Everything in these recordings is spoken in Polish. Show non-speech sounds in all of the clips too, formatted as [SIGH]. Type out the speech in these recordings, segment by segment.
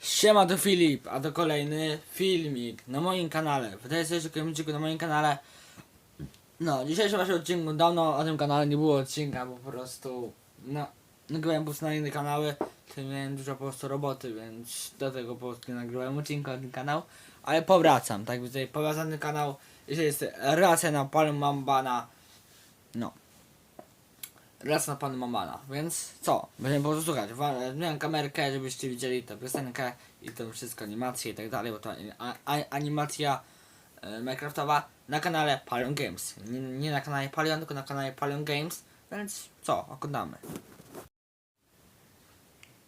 Siema, to Filip, a to kolejny filmik na moim kanale. Wydaje sobie, że filmiku na moim kanale. No, dzisiejszy waszym odcinku, dawno o tym kanale nie było odcinka, bo po prostu, no, nagrywałem po prostu na inne kanały, tym miałem dużo po prostu roboty, więc do tego po prostu nie nagrywałem odcinka na ten kanał, ale powracam, tak, więc tutaj powracam kanał, jeżeli jest relacja na Palm Mambana, no, raz na Panu Mamana. Więc co? Będziemy po prostu słuchać. Miałem kamerkę, żebyście widzieli tę piosenkę i to wszystko, animacje i tak dalej, bo to a, a, animacja e, Minecraftowa na kanale Palion Games. Nie, nie na kanale Palion, tylko na kanale Palion Games. Więc co? Oglądamy.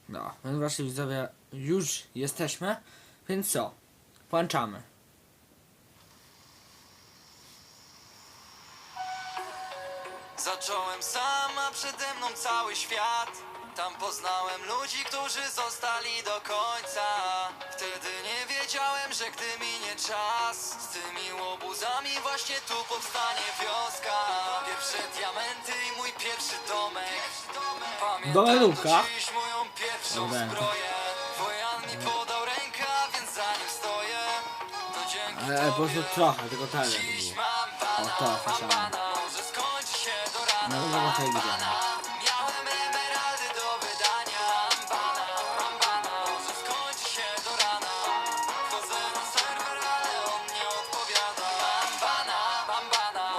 No, więc właśnie widzowie, już jesteśmy. Więc co? Włączamy. Zacząłem sama przede mną cały świat. Tam poznałem ludzi, którzy zostali do końca. Wtedy nie wiedziałem, że gdy minie czas Z tymi łobuzami właśnie tu powstanie wioska. Pierwsze diamenty i mój pierwszy domek. Pamiętam do dziś moją pierwszą Dobra. zbroję. Wojan mi podał rękę, więc za nim stoję. To dzięki Ale po prostu trochę, tylko tyle Dziś mam bana, O, to mam słyszałem. Mam bana, mam bana,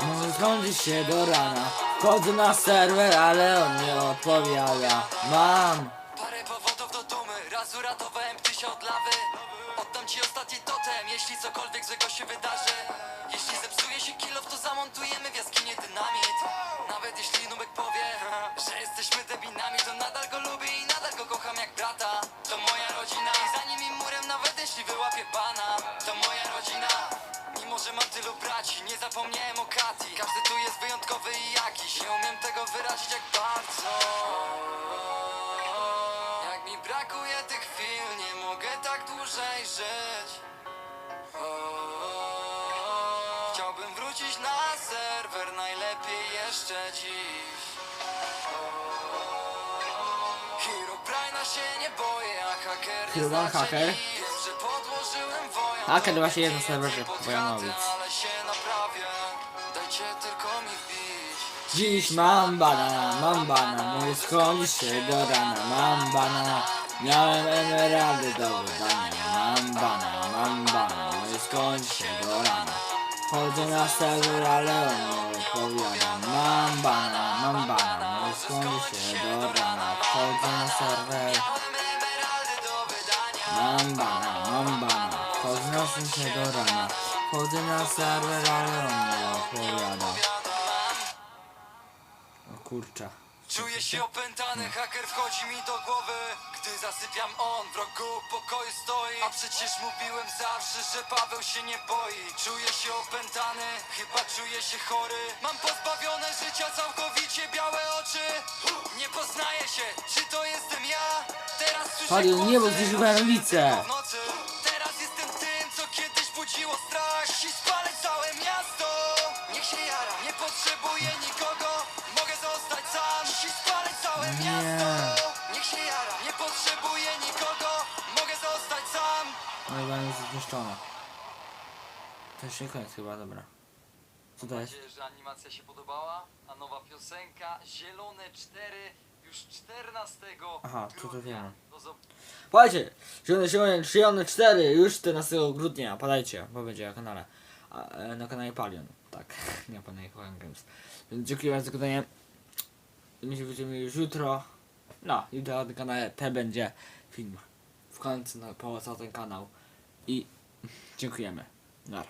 może skończy się do rana. Wchodzę na serwer, ale on nie odpowiada. Mam. Parę powodów do dumy, raz uratowałem ptysia od lawy ci ostatni totem, jeśli cokolwiek złego się wydarzy. Jeśli zepsuje się kilof, to zamontujemy w jaskinie dynamit. Nawet jeśli nubek powie, [LAUGHS] że jesteśmy debilami To nadal go lubię i nadal go kocham jak brata. To moja rodzina. I za nimi murem nawet jeśli wyłapię bana To moja rodzina. Mimo, że mam tylu braci, nie zapomniałem o Kati. Każdy tu jest wyjątkowy i jakiś. Nie umiem tego wyrazić jak bardzo. Jak mi brakuje tych chwil, dłużej żyć. Chciałbym wrócić na serwer, najlepiej jeszcze dziś. Herobrina się nie boję, a haker nie Herobrine znaczy haker? Wiem, że podłożyłem wojan Haker właśnie jest na serwerze Wojanowic. Ale się naprawię, dajcie tylko mi wbić. Dziś mam banana, mam banana, mówię skończyć się do rana, mam banana, miałem emeraldy do wydania, mam banana, mam banana, mówię skończyć się do rana. Chodzę na serwer, ale on nie odpowiada, mam banana, mam banana, mówię skończyć się do rana, chodzę na serwer, mam banana, mam banana, chodzę serwer do rana, chodzę na serwer, ale on nie odpowiada. O kurczę. Czuję się opętany, haker wchodzi mi do głowy Gdy zasypiam on, w rogu pokoju stoi. A przecież mówiłem zawsze, że Paweł się nie boi. Czuję się opętany, chyba czuję się chory. Mam pozbawione życia całkowicie białe oczy. Nie poznaję się, czy to jestem ja? Teraz słyszę niebo zniżyły rękawice. Jest zniszczona. To już nie koniec chyba, dobra. Co Mam nadzieję, że animacja się podobała A nowa piosenka Zielone 4 Już 14 Aha, to to grudnia. wiem. Do Zielone Zielone Zielone 4 już 14 grudnia, padajcie, bo będzie na kanale. A, e, na kanale Palion, tak, [LAUGHS] nie kanale Palion Games. Więc dziękuję bardzo za oglądanie. My się widzimy już jutro. No, jutro na kanale te będzie film. W końcu na polecał ten kanał. I dziękujemy. Nara.